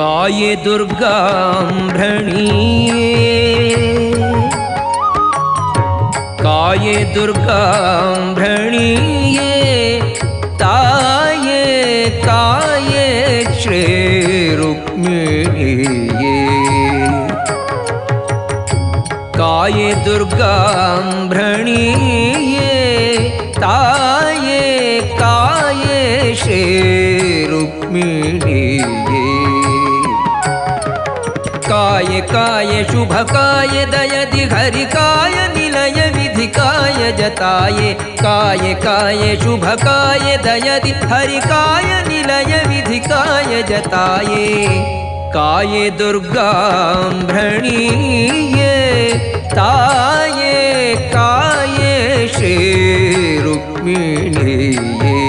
काये दुर्गाम्भ्रणीये काये दुर्गाम्भ्रणीये ताये काये श्रीरुक्मिणीये काये दुर्गाम्भ्रणीये ताये काये श्रीरुक्मिणीये काय काय, शुभ शुभकाय दयदि हरिकाय निलय विधिकाय जताये, काय काय, शुभ शुभकाय दयदि हरिकाय निलय विधि विधिकाय जताये। काये दुर्गाम्भ्रणीये ताये, काये श्रीरुक्मिणीये